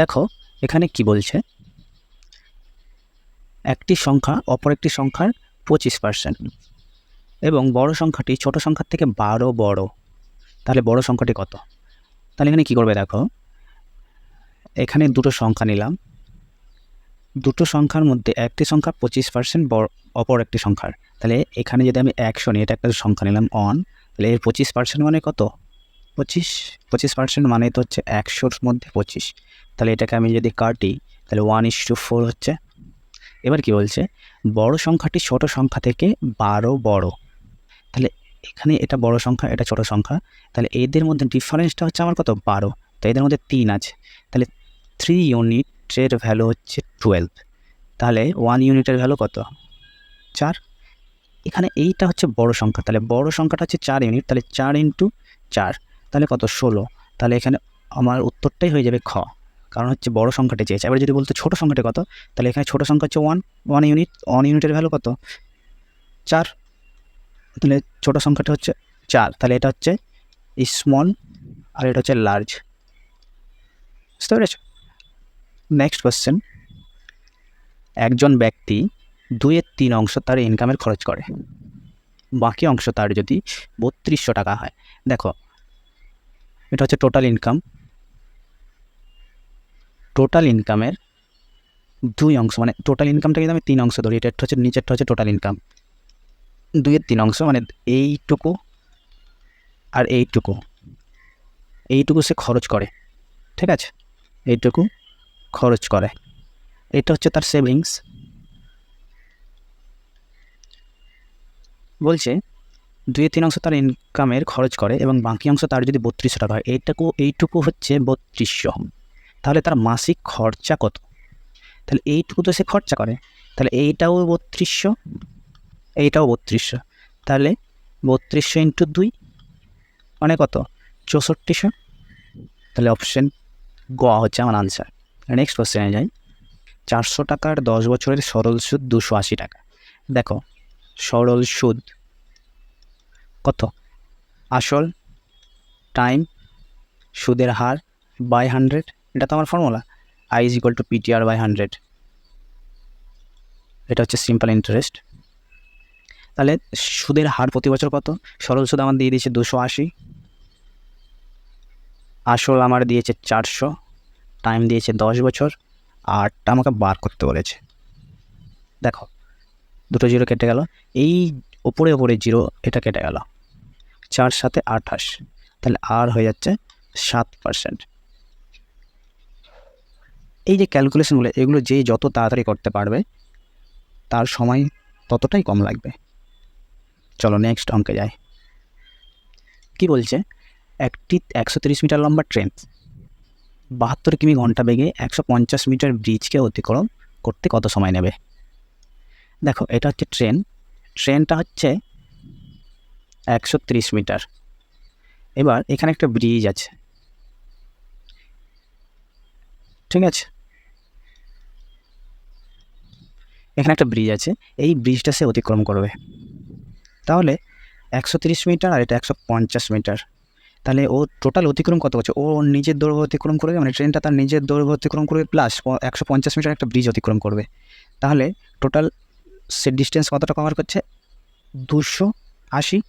দেখো, এখানে কি বলছে? একটি সংখ্যা অপর একটি সংখ্যার পঁচিশ পার্সেন্ট এবং বড় সংখ্যাটি ছোট সংখ্যার থেকে বারো বড়। তাহলে বড় সংখ্যাটি কত? তাহলে এখানে কী করবে দেখো? এখানে দুটো সংখ্যা নিলাম। দুটো সংখ্যার মধ্যে একটি সংখ্যা পঁচিশ পার্সেন্ট অপর একটি সংখ্যার। তাহলে এখানে যদি আমি একশো নিই, এটা একটা সংখ্যা নিলাম অন তাহলে এর পঁচিশ পার্সেন্ট মানে কত? পঁচিশ পঁচিশ পার্সেন্ট মানে তো হচ্ছে একশোর মধ্যে পঁচিশ। তাহলে এটাকে আমি যদি কাটি, তাহলে ওয়ান ইস টু ফোর হচ্ছে। এবার কি বলছে? বড় সংখ্যাটি ছোট সংখ্যা থেকে বারো বড়। তাহলে এখানে এটা বড় সংখ্যা, এটা ছোট সংখ্যা। তাহলে এদের মধ্যে ডিফারেন্সটা হচ্ছে আমার কত? বারো। তো এদের মধ্যে তিন আছে। তাহলে থ্রি ইউনিটের ভ্যালু হচ্ছে টুয়েলভ তাহলে ওয়ান ইউনিটের ভ্যালু কত? চার। এখানে এইটা হচ্ছে বড় সংখ্যা। তাহলে বড় সংখ্যাটা হচ্ছে চার ইউনিট তাহলে চার ইন্টু চার। তাহলে কত? ষোলো। তাহলে এখানে আমার উত্তরটাই হয়ে যাবে খ। কারণ হচ্ছে বড় সংখ্যাটি চেয়েছে। এবার যদি বলতো ছোটো সংখ্যাটি কত? তাহলে এখানে ছোটো সংখ্যা হচ্ছে ওয়ান ওয়ান ইউনিট ওয়ান ইউনিটের ভ্যালু কত? চার। তাহলে ছোটো সংখ্যাটা হচ্ছে চার। তাহলে এটা হচ্ছে স্মল আর এটা হচ্ছে লার্জ বুঝতে পেরেছ? নেক্সট কোয়েশ্চেন একজন ব্যক্তি দুইয়ের তিন অংশ তার ইনকামের খরচ করে। বাকি অংশ তার যদি বত্রিশশো টাকা হয়। দেখো এটা হচ্ছে টোটাল ইনকাম টোটাল ইনকামের দুই অংশ মানে টোটাল ইনকামটা যদি আমি তিন অংশ ধরি, এটা হচ্ছে নিচেরটা হচ্ছে টোটাল ইনকাম দুইয়ের তিন অংশ মানে এইটুকু আর এইটুকু। এইটুকু সে খরচ করে, ঠিক আছে? এইটুকু খরচ করে। এটা হচ্ছে তার সেভিংস বলছে দুই তিন অংশ তার ইনকামের খরচ করে এবং বাকি অংশ তার যদি বত্রিশশো টাকা হয়, এইটুকু এইটুকু হচ্ছে বত্রিশশো তাহলে তার মাসিক খরচা কত? তাহলে এইটুকু তো সে খরচা করে। তাহলে এইটাও বত্রিশশো এইটাও বত্রিশশো তাহলে বত্রিশশো ইন্টু দুই মানে কত? চৌষট্টিশো তাহলে অপশন গ হচ্ছে আমার আনসার নেক্সট কোশ্চেনে যাই। চারশো টাকার দশ বছরের সরল সুদ দুশো আশি টাকা। দেখো, সরল সুদ কত? আসল টাইম সুদের হার বাই হান্ড্রেড এটা তো আমার formula I is equal to PTR by hundred এটা হচ্ছে সিম্পল ইন্টারেস্ট তাহলে সুদের হার প্রতি বছর কত? সরল সুদ আমার দিয়ে দিয়েছে দুশো আশি। আসল আমার দিয়েছে চারশো। টাইম দিয়েছে দশ বছর। আটটা আমাকে বার করতে বলেছে। দেখো, দুটো জিরো কেটে গেল। এই ওপরে ওপরে জিরো এটা কেটে গেল। চার সাথে আঠাশ। তাহলে আর হয়ে যাচ্ছে সাত পার্সেন্ট এই যে ক্যালকুলেশনগুলো এগুলো যে যত তাড়াতাড়ি করতে পারবে, তার সময় ততটাই কম লাগবে। চলো নেক্সট অঙ্কে যাই। কি বলছে? একটি একশো তিরিশ মিটার লম্বা ট্রেন বাহাত্তর কিমি ঘণ্টা বেগে একশো পঞ্চাশ মিটার ব্রিজকে অতিক্রম করতে কত সময় নেবে? দেখো, এটা হচ্ছে ট্রেন ট্রেনটা হচ্ছে একশো তিরিশ মিটার। এবার এখানে একটা ব্রিজ আছে। ঠিক আছে? এখানে একটা ব্রিজ আছে। এই ব্রিজটা সে অতিক্রম করবে। তাহলে একশো তিরিশ মিটার আর এটা একশো পঞ্চাশ মিটার। তাহলে ও টোটাল অতিক্রম কত করছে? ও নিজের দৈর্ঘ্য অতিক্রম করবে মানে ট্রেনটা তার নিজের দৈর্ঘ্য অতিক্রম করবে প্লাস একশো পঞ্চাশ মিটার একটা ব্রিজ অতিক্রম করবে। তাহলে টোটাল সে ডিস্টেন্স কতটা কভার করছে? দুশো আশি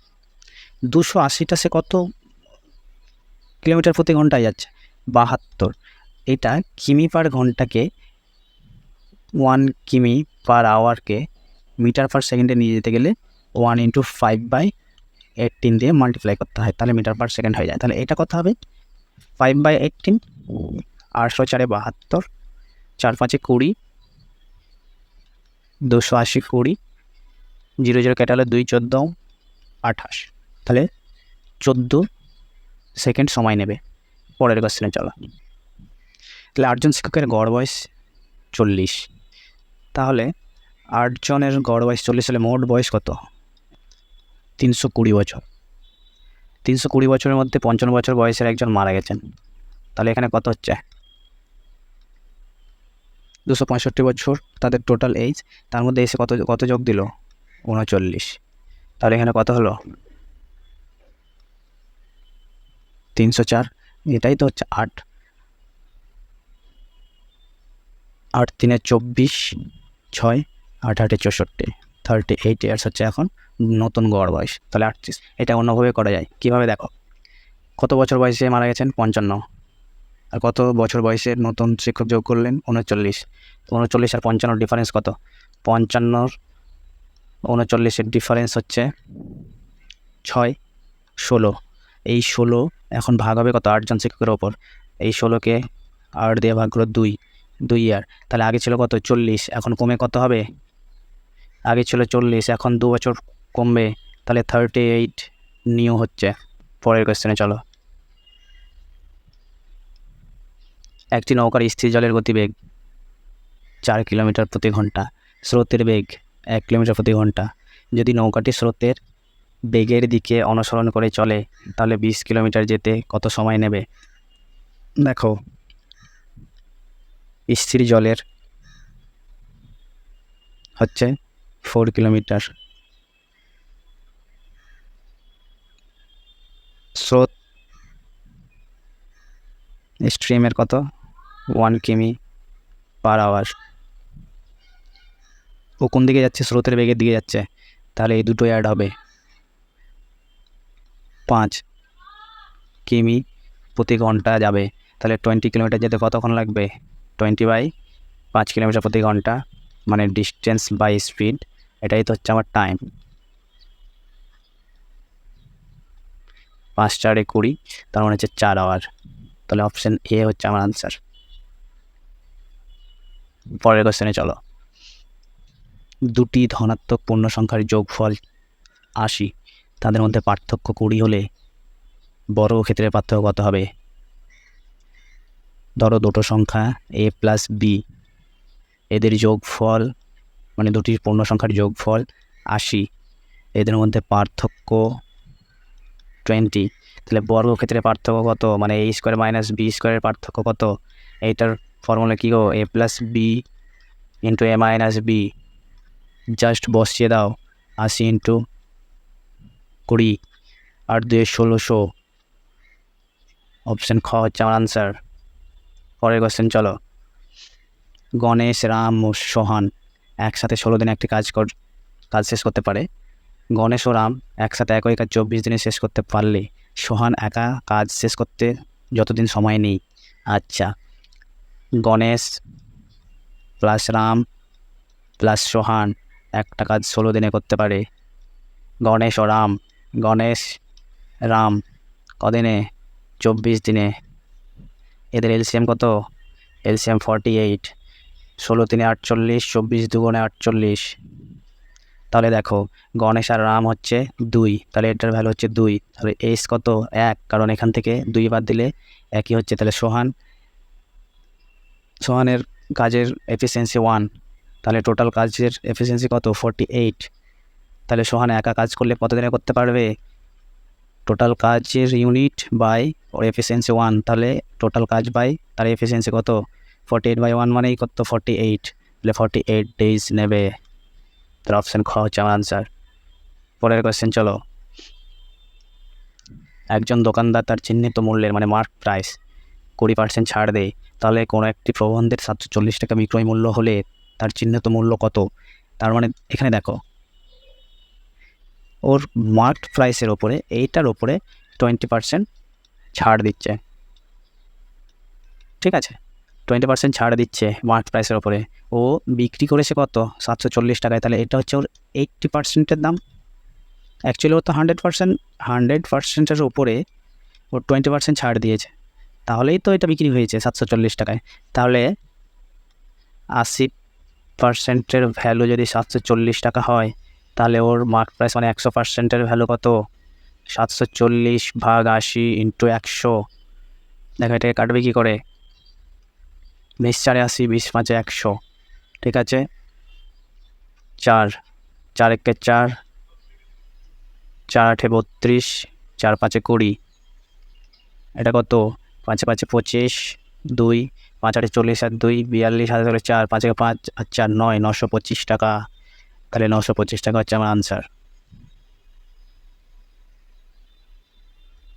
দুশো আশিটা সে কত কিলোমিটার প্রতি ঘন্টায় যাচ্ছে? বাহাত্তর। এটা কিমি পার ঘন্টাকে ওয়ান কিমি পার আওয়ারকে মিটার পার সেকেন্ডে নিয়ে যেতে গেলে one into five by eighteen দিয়ে মাল্টিপ্লাই করতে হয়। তাহলে মিটার পার সেকেন্ড হয়ে যায়। তাহলে এটা কত হবে? ফাইভ বাই এইটিন আটশো চারে বাহাত্তর চার পাঁচে কুড়ি, দুশো আশি কুড়ি জিরো জিরো কেটে হলে দুই চোদ্দ, আঠাশ। তাহলে চোদ্দ সেকেন্ড সময় নেবে। পরের কোশ্চেনে চলো। তাহলে আটজন শিক্ষকের গড় বয়স চল্লিশ। তাহলে আটজনের গড় বয়স চল্লিশ হলে মোট বয়স কত? তিনশো কুড়ি বছর। তিনশো কুড়ি বছরের মধ্যে পঞ্চান্ন বছর বয়সের একজন মারা গেছেন। তাহলে এখানে কত হচ্ছে? দুশো পঁয়ষট্টি বছর তাদের টোটাল এজ তার মধ্যে এসে কত কত যোগ দিল? উনচল্লিশ। তাহলে এখানে কত হলো? তিনশো চার, এটাই তো হচ্ছে আট। আট তিনে চব্বিশ, ছয়, আট আটে চৌষট্টি, থার্টি এইট ইয়ার্স হচ্ছে এখন নতুন গড় বয়স, তাহলে আটত্রিশ, এটা অন্যভাবে করা যায়। কীভাবে দেখো? কত বছর বয়সে মারা গেছেন? পঞ্চান্ন। আর কত বছর বয়সে নতুন শিক্ষক যোগ করলেন? উনচল্লিশ। উনচল্লিশ আর পঞ্চান্নর ডিফারেন্স কত? পঞ্চান্নর উনচল্লিশের ডিফারেন্স হচ্ছে ছয়, ষোলো। এই ষোলো, এখন ভাগ হবে কত? আটজন শিক্ষকের ওপর। এই ষোলোকে আট দিয়ে ভাগ করো দুই দুই ইয়ার তাহলে আগে ছিল কত? চল্লিশ। এখন কমে কত হবে? আগে ছিল চল্লিশ, এখন দু বছর কমবে। তাহলে থার্টি এইট নিউ হচ্ছে। পরের কোয়েশ্চেনে চলো। একটি নৌকার স্থির জলের গতিবেগ চার কিলোমিটার প্রতি ঘণ্টা। স্রোতের বেগ এক কিলোমিটার প্রতি ঘণ্টা। যদি নৌকাটি স্রোতের বেগের দিকে অনুসরণ করে চলে, তাহলে বিশ কিলোমিটার যেতে কত সময় নেবে? দেখো, স্থির জলের হচ্ছে ফোর কিলোমিটার। স্রোত স্ট্রিমের কত? ওয়ান কিমি পার আওয়ার ও কোন দিকে যাচ্ছে? স্রোতের বেগের দিকে যাচ্ছে। তাহলে এই দুটো অ্যাড হবে। পাঁচ কিমি প্রতি ঘণ্টা যাবে। তাহলে টোয়েন্টি কিলোমিটার যেতে কতক্ষণ লাগবে? টোয়েন্টি বাই পাঁচ কিলোমিটার প্রতি ঘণ্টা মানে ডিস্টেন্স বাই স্পিড এটাই তো হচ্ছে আমার টাইম পাঁচ চারে কুড়ি, তার মানে হচ্ছে চার আওয়ার তাহলে অপশান এ হচ্ছে আমার আনসার পরের কোশ্চেনে চলো। দুটি ধনাত্মক পূর্ণ সংখ্যার যোগফল আশি। তাদের মধ্যে পার্থক্য কুড়ি হলে বড় ক্ষেত্রে পার্থক্য কত হবে? ধরো দুটো সংখ্যা এ প্লাস বি এদের যোগফল মানে দুটি পূর্ণ সংখ্যার যোগফল আশি। এদের মধ্যে পার্থক্য টোয়েন্টি তাহলে বর্গক্ষেত্রের পার্থক্য কত? মানে এ স্কোয়ার মাইনাস বি স্কোয়ারের পার্থক্য কত? এইটার ফর্মুলা কী গো? A plus B into A minus B just বসিয়ে দাও, আশি ইন্টু কুড়ি আর দুয়ে ষোলোশো। অপশান খ হচ্ছে আমার আনসার পরের কোশ্চেন চলো। গণেশ, রাম ও সোহান একসাথে ষোলো দিনে একটি কাজ কর কাজ শেষ করতে পারে। গণেশ ও রাম একসাথে একই কাজ চব্বিশ দিনে শেষ করতে পারলে সোহান একা কাজ শেষ করতে যতদিন সময় নেই। আচ্ছা। গণেশ প্লাস রাম প্লাস সোহান একটা কাজ ষোলো দিনে করতে পারে। গণেশ ও রাম গণেশ, রাম, কদিনে? চব্বিশ দিনে। এদের এলসিএম কত? এলসিএম ফর্টি এইট ষোলো তিনে আটচল্লিশ, চব্বিশ দুগুণে আটচল্লিশ। তাহলে দেখো, গণেশ আর রাম হচ্ছে দুই। তাহলে এটার ভ্যালু হচ্ছে দুই। তাহলে এস কত? এক। কারণ এখান থেকে দুই বাদ দিলে একই হচ্ছে। তাহলে সোহান, সোহানের কাজের এফিসিয়েন্সি ওয়ান তাহলে টোটাল কাজের এফিসিয়েন্সি কত? ফর্টি এইট তাহলে সোহান একা কাজ করলে কত দিনে করতে পারবে? টোটাল কাজের ইউনিট বাই ওর এফিসিয়েন্সি ওয়ান তাহলে টোটাল কাজ বাই তার এফিসিয়েন্সি কত? ফর্টি এইট বাই ওয়ান মানেই কত? ফর্টি এইট তাহলে ফর্টি এইট ডেজ নেবে। তার অপশান খ হচ্ছে আমার আনসার পরের কোয়েশ্চেন চলো। একজন দোকানদার তার চিহ্নিত মূল্যের মানে মার্ক প্রাইস কুড়ি পার্সেন্ট ছাড় দেয়, তাহলে কোনো একটি প্রবন্ধের সাতশো চল্লিশ টাকা বিক্রয় মূল্য হলে তার চিহ্নিত মূল্য কত? তার মানে এখানে দেখো ওর মার্ক প্রাইসের ওপরে, এইটার ওপরে টোয়েন্টি পার্সেন্ট ছাড় দিচ্ছে। ঠিক আছে? টোয়েন্টি পার্সেন্ট ছাড় দিচ্ছে মার্ক প্রাইসের ওপরে। ও বিক্রি করেছে কত? সাতশো চল্লিশ টাকায়। তাহলে এটা হচ্ছে ওর এইট্টি পার্সেন্টের দাম। অ্যাকচুয়ালি ওর তো হান্ড্রেড পার্সেন্ট হান্ড্রেড পার্সেন্টের ওপরে ও টোয়েন্টি পার্সেন্ট ছাড় দিয়েছে। তাহলেই তো এটা বিক্রি হয়েছে সাতশো চল্লিশ টাকায়। তাহলে আশি পার্সেন্টের ভ্যালু যদি সাতশো চল্লিশ টাকা হয় তাহলে ওর মার্ক প্রাইস মানে একশো পার্সেন্টের ভ্যালু কত? সাতশো চল্লিশ ভাগ আশি ইন্টু একশো। দেখো এটাকে কাটবে কী করে? বিশ চারে আশি, বিশ পাঁচে একশো। ঠিক আছে? চার। চার একে চার। চার আঠে বত্রিশ, চার পাঁচে কুড়ি। এটা কত? পাঁচে পাঁচে পঁচিশ, দুই। পাঁচ আটে চল্লিশ আর দুই। বিয়াল্লিশ হাজার চার। পাঁচে পাঁচ আর চার, নয়। নশো পঁচিশ টাকা। তাহলে নশো পঁচিশ টাকা হচ্ছে আমার আনসার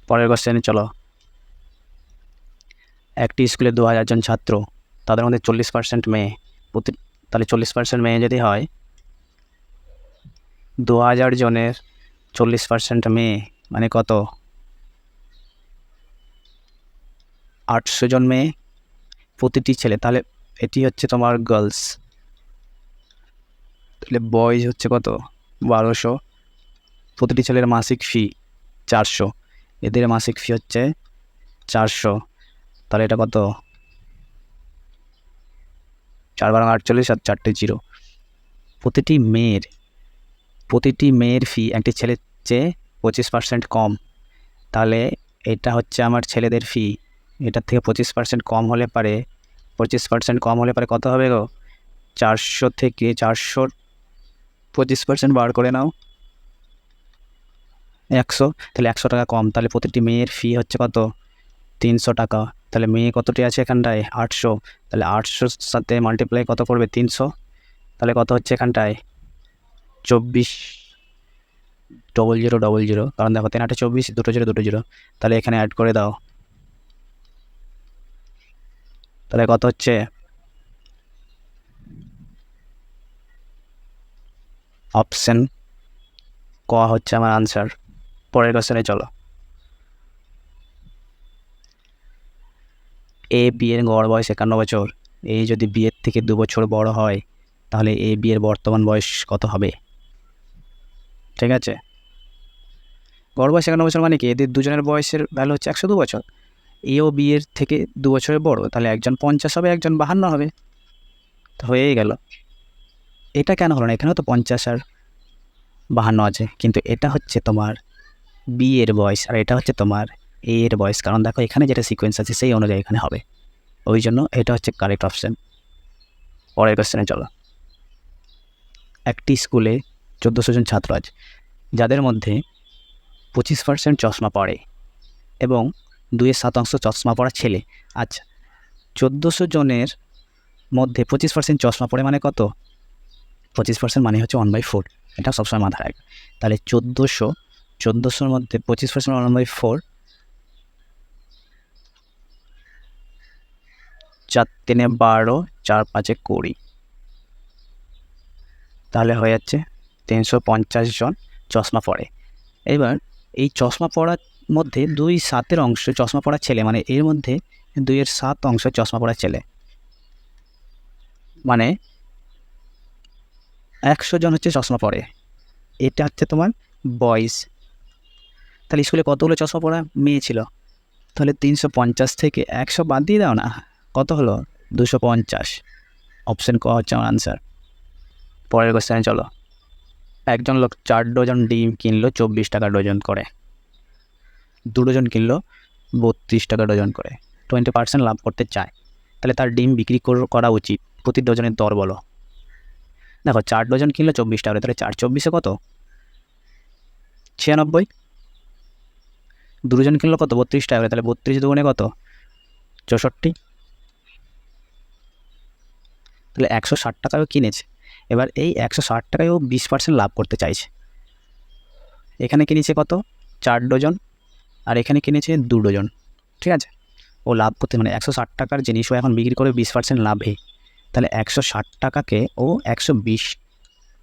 পরের কোশ্চেনে চলো। একটি স্কুলে দু হাজার জন ছাত্র, তাদের মধ্যে চল্লিশ পার্সেন্ট মেয়ে। প্রতি, তাহলে চল্লিশ পার্সেন্ট মেয়ে যদি হয়, দু হাজার জনের চল্লিশ পার্সেন্ট মেয়ে মানে কত? আটশো জন মেয়ে, প্রতিটি ছেলে। তাহলে এটি হচ্ছে তোমার গার্লস তাহলে বয়েজ হচ্ছে কত? বারোশো। প্রতিটি ছেলের মাসিক ফি চারশো। এদের মাসিক ফি হচ্ছে চারশো। তাহলে এটা কত? চার বারো আটচল্লিশ আর চারটে জিরো। প্রতিটি মেয়ের প্রতিটি মেয়ের ফি একটি ছেলের চেয়ে পঁচিশ পার্সেন্ট কম। তাহলে এটা হচ্ছে আমার ছেলেদের ফি এটার থেকে পঁচিশ পার্সেন্ট কম হলে পারে, পঁচিশ পার্সেন্ট কম হলে পারে কত হবে গো? চারশো থেকে চারশোর পঁচিশ পার্সেন্ট বার করে নাও। একশো, তাহলে একশো টাকা কম। তাহলে প্রতিটি মেয়ের ফি হচ্ছে কত? তিনশো টাকা। তাহলে মেয়ে কতটি আছে এখানটায়? আটশো। তাহলে আটশোর সাথে মাল্টিপ্লাই কত করবে? তিনশো। তাহলে কত হচ্ছে এখানটায়? চব্বিশ। ডবল জিরো ডবল জিরো কারণ দেখো, তিন আটে চব্বিশ, দুটো জিরো দুটো জিরো তাহলে এখানে অ্যাড করে দাও। তাহলে কত হচ্ছে? অপশন ক হচ্ছে আমার আনসার পরের কোশ্চেনে চলো। এ বিয়ের গড় বয়স একান্ন বছর। এ যদি বিয়ের থেকে দু বছর বড় হয়, তাহলে এ বিয়ের বর্তমান বয়স কত হবে? ঠিক আছে? গড় বয়স একান্ন বছর মানে কি? এদের দুজনের বয়সের ভ্যালু হচ্ছে একশো দু বছর। এ ও বিয়ের থেকে দু বছরের বড়, তাহলে একজন পঞ্চাশ হবে, একজন বাহান্ন হবে। তো হয়েই গেল। এটা কেন হলো না? এখানেও তো পঞ্চাশ আর বাহান্ন আছে। কিন্তু এটা হচ্ছে তোমার বি এর বয়স আর এটা হচ্ছে তোমার এ এর বয়স কারণ দেখো, এখানে যেটা সিকোয়েন্স আছে, সেই অনুযায়ী এখানে হবে। ওই জন্য এটা হচ্ছে কারেক্ট অপশান পরের কোশ্চেনে চলো। একটি স্কুলে চোদ্দোশো জন ছাত্র আছে, যাদের মধ্যে পঁচিশ পার্সেন্ট চশমা পড়ে এবং দুইয়ের শতাংশ চশমা পড়া ছেলে। আচ্ছা চোদ্দোশো জনের মধ্যে পঁচিশ পার্সেন্ট চশমা পড়ে মানে কত? পঁচিশ পার্সেন্ট মানে হচ্ছে ওয়ান বাই ফোর এটা সবসময় মাথায় রাখবে। তাহলে চোদ্দোশো, চোদ্দোশোর মধ্যে পঁচিশ পার্সেন্ট ওয়ান বাই ফোর চার তিনে বারো, চার পাঁচে কুড়ি। তাহলে হয়ে যাচ্ছে তিনশো পঞ্চাশ জন চশমা পড়ে। এবার এই চশমা পড়ার মধ্যে দুই সাতের অংশ চশমা পড়া ছেলে মানে এর মধ্যে দুইয়ের সাত অংশ চশমা পড়া ছেলে। মানে একশো জন হচ্ছে চশমা পড়ে এটা হচ্ছে তোমার বয়েজ তাহলে স্কুলে কতগুলো চশমা পড়া মেয়ে ছিল? তাহলে তিনশো পঞ্চাশ থেকে একশো বাদ দিয়ে দাও না? কত হলো? দুশো পঞ্চাশ। অপশান ক হচ্ছে আমার আনসার পরের কোশ্চেনে চলো। একজন লোক চার ডজন ডিম কিনলো, চব্বিশ টাকা ডজন করে। দু ডজন কিনলো, বত্রিশ টাকা ডজন করে। টোয়েন্টি পার্সেন্ট লাভ করতে চায়। তাহলে তার ডিম বিক্রি কর- করা উচিত। প্রতি ডজনের দর বলো। দেখো, চার ডজন কিনলো চব্বিশ টাকা তাহলে চার চব্বিশে কত? ছিয়ানব্বই। দু ডজন কিনলো কত? বত্রিশ টাকা তাহলে বত্রিশ দুগুণে কত? চৌষট্টি। তাহলে একশো ষাট টাকায়ও কিনেছে। এবার এই একশো ষাট টাকায় ও বিশ পার্সেন্ট লাভ করতে চাইছে। এখানে কিনেছে কত? চার ডজন আর এখানে কিনেছে দু ডজন ঠিক আছে? ও লাভ করতে মানে একশো ষাট টাকার জিনিস ও এখন বিক্রি করে বিশ পার্সেন্ট লাভে। তাহলে একশো ষাট টাকাকে ও একশো বিশ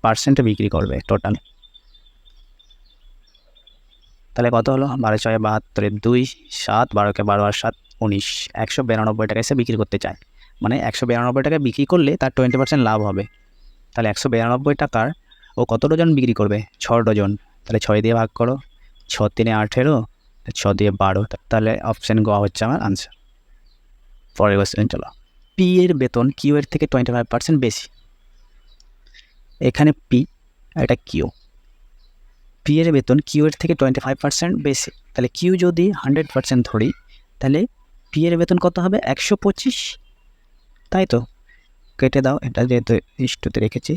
পার্সেন্টে বিক্রি করবে টোটাল তাহলে কত হলো? বারো ছয় বাহাত্তরে দুই, সাত বারোকে বারো আর সাত, উনিশ। একশো বিরানব্বই টাকা সে বিক্রি করতে চায়। মানে একশো বিরানব্বই টাকা বিক্রি করলে তার টোয়েন্টি পার্সেন্ট লাভ হবে। তাহলে একশো বিরানব্বই টাকার ও কত ডজন বিক্রি করবে? ছ ডজন। তাহলে ছয় দিয়ে ভাগ করো। ছ তিনে আঠেরো ছ দিয়ে বারো। তাহলে অপশান গোয়া হচ্ছে আমার আনসার পরের কোশ্চেন চলো। পি এর বেতন কিউ এর থেকে টোয়েন্টি ফাইভ পার্সেন্ট বেশি। এখানে পি এটা কিউ পি এর বেতন কিউ এর থেকে টোয়েন্টি ফাইভ পার্সেন্ট বেশি। তাহলে কিউ যদি হান্ড্রেড পার্সেন্ট ধরি, তাহলে পি এর বেতন কত হবে? একশো পঁচিশ। তাই তো? কেটে দাও, এটা যেহেতু ইস্টুতে রেখেছি।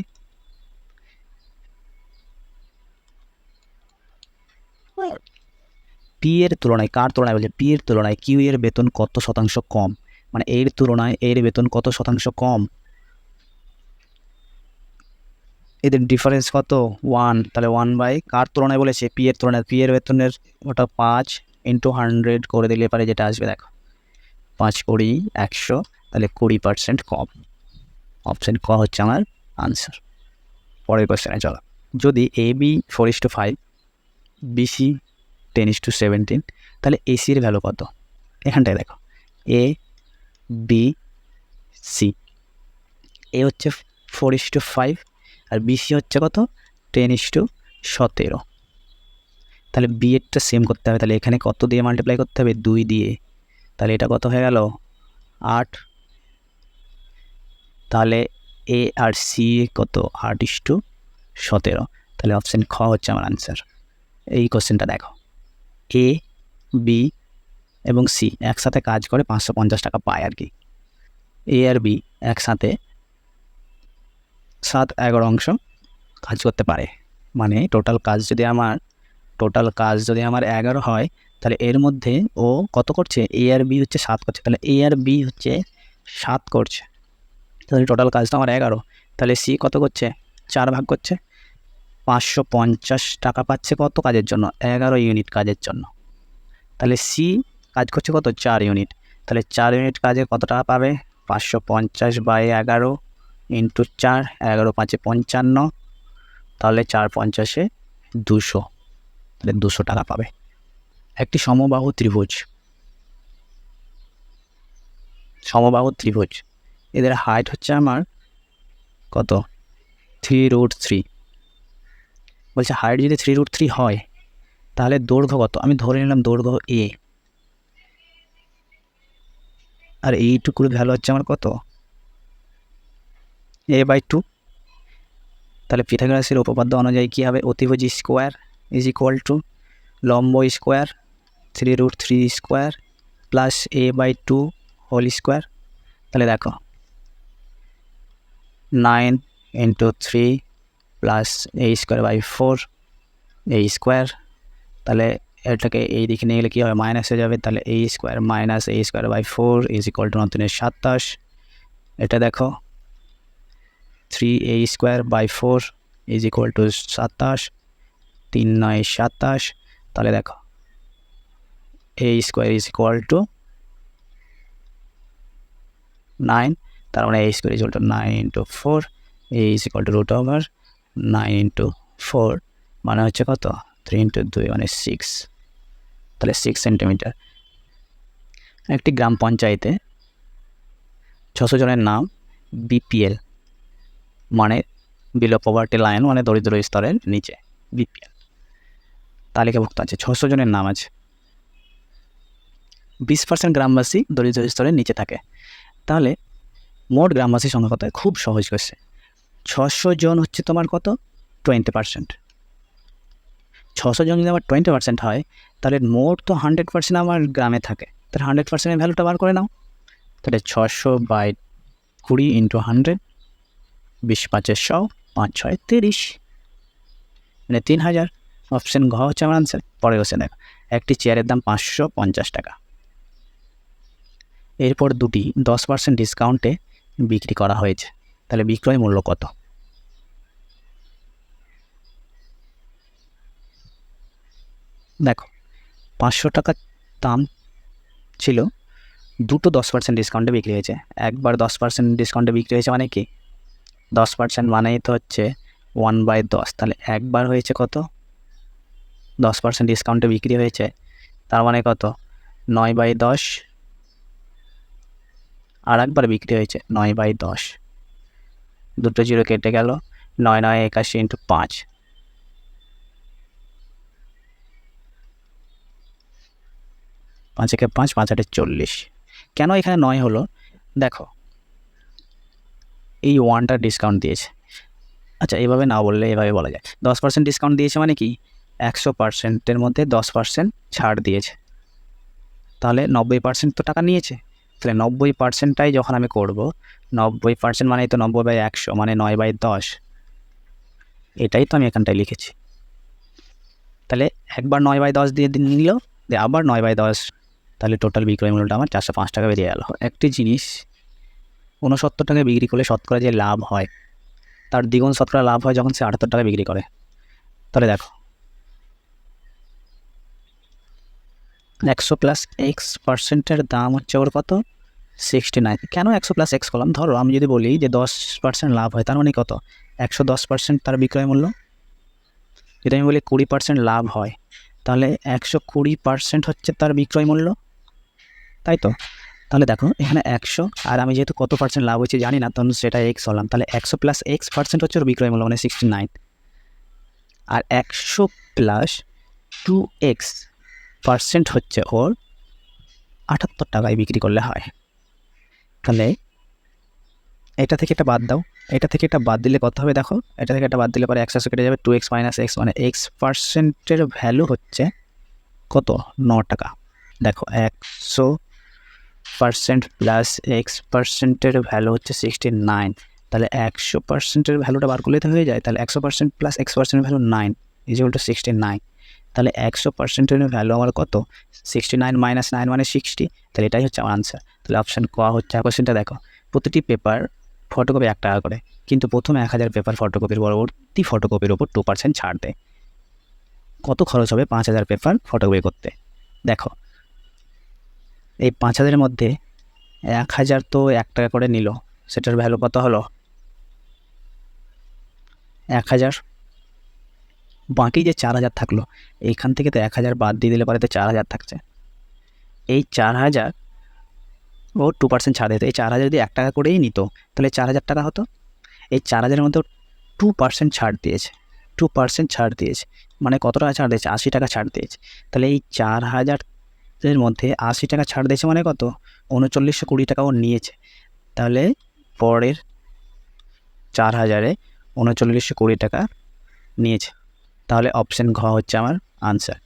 পি এর তুলনায়, কার তুলনায় বলছে পি এর তুলনায় কিউ এর বেতন কত শতাংশ কম? মানে এর তুলনায় এর বেতন কত শতাংশ কম? এদের ডিফারেন্স কত? ওয়ান তাহলে ওয়ান বাই কার তুলনায় বলেছে? পি এর তুলনায় পি এর বেতনের ওটা পাঁচ ইন্টু হান্ড্রেড করে দিলে পারে যেটা আসবে, দেখো। পাঁচ কুড়ি, একশো, তাহলে কুড়ি পার্সেন্ট কম। অপশান ক হচ্ছে আমার আনসার পরের কোয়েশ্চেনে চলো। যদি A B four is to five BC ten is to seventeen তাহলে এসির ভ্যালু কত? এখানটায় দেখো। এ বি সি এ হচ্ছে ফোর ইস টু ফাইভ আর বিসি হচ্ছে কত? টেন ইস টু সতেরো। তাহলে বি এরটা সেম করতে হবে। তাহলে এখানে কত দিয়ে মাল্টিপ্লাই করতে হবে? দুই দিয়ে। তাহলে এটা কত হয়ে গেল? আট। তাহলে এ আর সি কত? আট ইস টু সতেরো। তাহলে অপশান খ হচ্ছে আমার আনসার এই কোশ্চেনটা দেখো। এ বি এবং সি একসাথে কাজ করে পাঁচশো পঞ্চাশ টাকা পায় আর কি। এ আর বি একসাথে সাত, এগারো অংশ কাজ করতে পারে। মানে টোটাল কাজ যদি আমার টোটাল কাজ যদি আমার এগারো হয়, তাহলে এর মধ্যে ও কত করছে? এ আর বি হচ্ছে সাত করছে। তাহলে এ আর বি হচ্ছে সাত করছে। তাহলে টোটাল কাজ তো আমার এগারো। তাহলে সি কত করছে? চার ভাগ করছে। পাঁচশো পঞ্চাশ টাকা পাচ্ছে কত কাজের জন্য? এগারো ইউনিট কাজের জন্য। তাহলে সি কাজ করছে কত? চার ইউনিট তাহলে চার ইউনিট কাজে কত টাকা পাবে? পাঁচশো পঞ্চাশ বাই এগারো ইন্টু চার, এগারো পাঁচে পঞ্চান্ন। তাহলে চার পঞ্চাশে দুশো। তাহলে দুশো টাকা পাবে। একটি সমবাহু ত্রিভুজ। সমবাহু ত্রিভুজ। এদের হাইট হচ্ছে আমার কত? থ্রি রুট থ্রি বলছে হাইট যদি থ্রি রুট থ্রি হয়, তাহলে দৈর্ঘ্য কত? আমি ধরে নিলাম দৈর্ঘ্য এ আর এইটুকুর ভ্যালু হচ্ছে আমার কত? এ বাই টু তাহলে পিথাগোরাসের উপপাদ্য অনুযায়ী কী হবে? অতিভুজ স্কোয়ার ইজ ইকুয়াল টু লম্ব square three root three square plus A by two whole square তাহলে দেখো nine into three plus A square by four A square তাহলে এটাকে এই দিকে নিয়ে গেলে কী হবে মাইনাস হয়ে যাবে। তাহলে A square minus A square by four is equal to নতুনের সাতাশ। এটা দেখো। Three A square by four is equal to সাতাশ। তিন নয় সাতাশ। তাহলে দেখো। A square is equal to nine তার মানে A square is equal to nine into four A is equal to root over nine into four মানে হচ্ছে কত? থ্রি ইন্টু দুই মানে সিক্স তাহলে সিক্স সেন্টিমিটার একটি গ্রাম পঞ্চায়েতে ছশো জনের নাম বিপিএল মানে বিলো পভার্টি লাইন মানে দরিদ্র স্তরের নিচে বিপিএল তালিকাভুক্ত আছে, ছশো জনের নাম আছে। বিশ পার্সেন্ট গ্রামবাসী দরিদ্র স্তরের নিচে থাকে। তাহলে মোট গ্রামবাসীর সংখ্যা খুব সহজ করছে ছশো জন হচ্ছে তোমার কত? টোয়েন্টি পার্সেন্ট ছশো জন যদি আমার টোয়েন্টি পার্সেন্ট হয়, তাহলে মোট তো হান্ড্রেড পার্সেন্ট আমার গ্রামে থাকে। তাহলে হান্ড্রেড পার্সেন্টের ভ্যালুটা বার করে নাও। তাহলে ছশো বাই কুড়ি ইন্টু হান্ড্রেড বিশ পাঁচের শো, পাঁচ ছয় তিরিশ। মানে তিন হাজার। অপশান ঘ হচ্ছে আমার আনসার পরে বসে দেখো। একটি চেয়ারের দাম পাঁচশো পঞ্চাশ টাকা। এরপর দুটি দশ পার্সেন্ট ডিসকাউন্টে বিক্রি করা হয়েছে। তাহলে বিক্রয় মূল্য কত? দেখো, পাঁচশো টাকার দাম ছিল, দুটো দশ পার্সেন্ট ডিসকাউন্টে বিক্রি হয়েছে। একবার দশ পার্সেন্ট ডিসকাউন্টে বিক্রি হয়েছে মানে কি? দশ পার্সেন্ট মানেই তো হচ্ছে ওয়ান বাই দশ, তাহলে একবার হয়েছে কত? দশ পার্সেন্ট ডিসকাউন্টে বিক্রি হয়েছে, তার মানে কত? নয় বাই দশ, আর একবার বিক্রি হয়েছে নয় বাই দশ। দুটো জিরো কেটে গেল, নয় নয় একাশি ইন্টু পাঁচ। পাঁচ একে পাঁচ পাঁচ আটে চল্লিশ। কেন এখানে নয় হলো? দেখো, এই ওয়ানটা ডিসকাউন্ট দিয়েছে। আচ্ছা এভাবে না বললে এভাবে বলা যায়। দশ পার্সেন্ট ডিসকাউন্ট দিয়েছে মানে কি? একশো পার্সেন্টের মধ্যে দশ পার্সেন্ট ছাড় দিয়েছে। তাহলে নব্বই পার্সেন্ট তো টাকা নিয়েছে। তাহলে নব্বই পার্সেন্টটাই যখন আমি করব, নব্বই পার্সেন্ট মানেই তো নব্বই বাই একশো মানে নয় বাই দশ। এটাই তো আমি এখানটায় লিখেছি। তাহলে একবার নয় বাই দশ দিয়ে নিল দিয়ে আবার নয় বাই দশ তাহলে টোটাল বিক্রয় মূল্যটা আমার চারশো পাঁচ টাকা বেরিয়ে গেল। একটি জিনিস, ঊনসত্তর টাকায় বিক্রি করলে শতকরা যে লাভ হয়, তার দ্বিগুণ শতকরা লাভ হয় যখন সে আটাত্তর টাকা বিক্রি করে। তাহলে দেখো, একশো প্লাস এক্স পার্সেন্টের দাম হচ্ছে ওর কত? সিক্সটি নাইন কেন একশো প্লাস এক্স করলাম? ধরো আমি যদি বলি যে দশ পার্সেন্ট লাভ হয়, তার মানে কত? একশো দশ পার্সেন্ট তার বিক্রয় মূল্য? যদি আমি বলি কুড়ি পার্সেন্ট লাভ হয়, তাহলে একশো কুড়ি পার্সেন্ট হচ্ছে তার বিক্রয় মূল্য। তাই তো তাহলে দেখো, এখানে একশো, আর আমি যেহেতু কত পার্সেন্ট লাভ হয়েছে জানি না, তখন সেটা এক্স হলাম। তাহলে একশো প্লাস এক্স পার্সেন্ট হচ্ছে ওর বিক্রয় মূল্য মানে সিক্সটি নাইন আর একশো প্লাস টু এক্স পার্সেন্ট হচ্ছে ওর আটাত্তর টাকায় বিক্রি করলে হয়। তাহলে এটা থেকে এটা বাদ দাও। এটা থেকে এটা বাদ দিলে কত হবে দেখো? এটা থেকে এটা বাদ দিলে পরে একশো কেটে যাবে টু এক্স মাইনাস এক্স মানে এক্স পার্সেন্টের ভ্যালু হচ্ছে কত? ন টাকা। দেখো, একশো পার্সেন্ট প্লাস এক্স পার্সেন্টের ভ্যালু হচ্ছে সিক্সটি নাইন তাহলে একশো পার্সেন্টের ভ্যালুটা বার করলে তো হয়ে যায়, তাহলে একশো পার্সেন্ট প্লাস এক্স পার্সেন্টের value nine is equal to sixty nine তাহলে একশো পার্সেন্টের ভ্যালু আমার কত? সিক্সটি নাইন মাইনাস নাইন মানে সিক্সটি তাহলে এটাই হচ্ছে আমার আনসার তাহলে অপশান ক হচ্ছে কোশ্চেনটা দেখো, প্রতিটি পেপার ফটোকপি এক টাকা করে, কিন্তু প্রথম এক হাজার পেপার ফটোকপির পরবর্তী ফটোকপির ওপর টু পার্সেন্ট ছাড় দেয় কত খরচ হবে? পাঁচ হাজার পেপার ফটোকপি করতে। দেখো এই পাঁচ হাজারের মধ্যে এক হাজার তো এক টাকা করে নিল। সেটার ভ্যালু কত হলো? এক হাজার। বাকি যে চার হাজার থাকল, এইখান থেকে তো এক হাজার বাদ দিয়ে দিলে পরে তো চার হাজার থাকছে। এই চার হাজার, ও টু পার্সেন্ট ছাড় দিত এই চার হাজার যদি এক টাকা করেই নিত, তাহলে চার হাজার টাকা হতো। এই চার হাজারের মধ্যে টু পার্সেন্ট ছাড় দিয়েছে। টু পার্সেন্ট ছাড় দিয়েছে। মানে কত টাকা ছাড় দিয়েছে? আশি টাকা ছাড় দিয়েছে। তাহলে এই চার হাজার হাজারের মধ্যে আশি টাকা ছাড় দিয়েছে মানে কত? উনচল্লিশশো কুড়ি টাকা ও নিয়েছে। তাহলে পরের চার হাজারে উনচল্লিশশো কুড়ি টাকা নিয়েছে। তাহলে অপশান ঘ হচ্ছে আমার আনসার